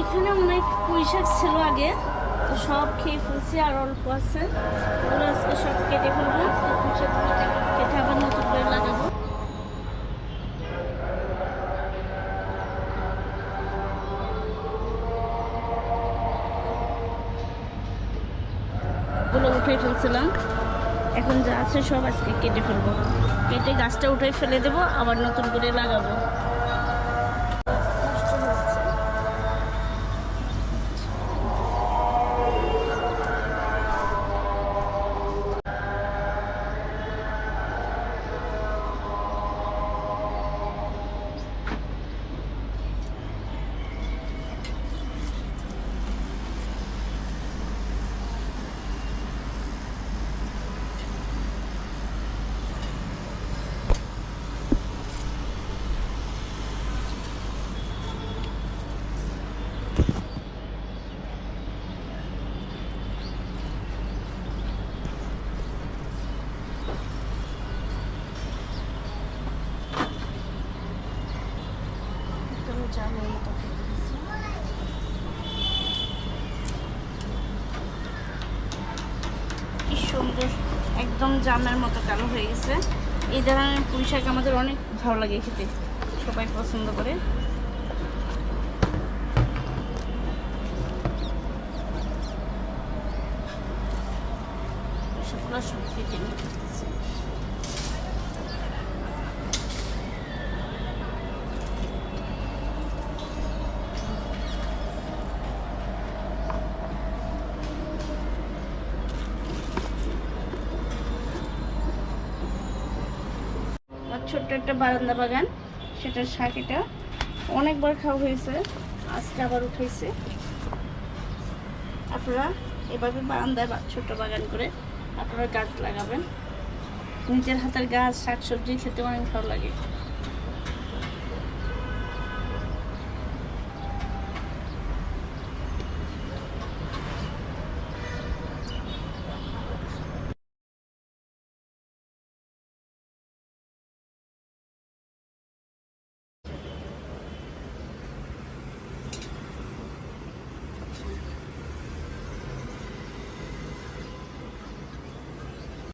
এখানে অনেক পুঁই শাক ছিল আগে, তো সব খেয়ে ফেলছি আর অল্প আছে। ওগুলো আজকে সব কেটে ফেলব। কেটে আবার নতুন করে লাগাবো। গুলো উঠে এখন যা আছে সব আজকে কেটে ফেলব। কেটে গাছটা উঠে ফেলে দেবো, আবার নতুন করে লাগাবো। হয়ে কি সুন্দর, একদম জামের মতো কালো হয়ে গেছে। এই ধরনের পুঁই শাক আমাদের অনেক ভালো লাগে খেতে, সবাই পছন্দ করে। সবগুলো সব কেটে ছোট্ট একটা বারান্দা বাগান, সেটার শাক এটা। অনেকবার খাওয়া হয়েছে, আজকে আবার উঠেছে আপনারা এভাবে বারান্দায় ছোট বাগান করে আপনারা গাছ লাগাবেন। নিজের হাতের গাছ, শাকসবজি খেতে অনেক ভালো লাগে।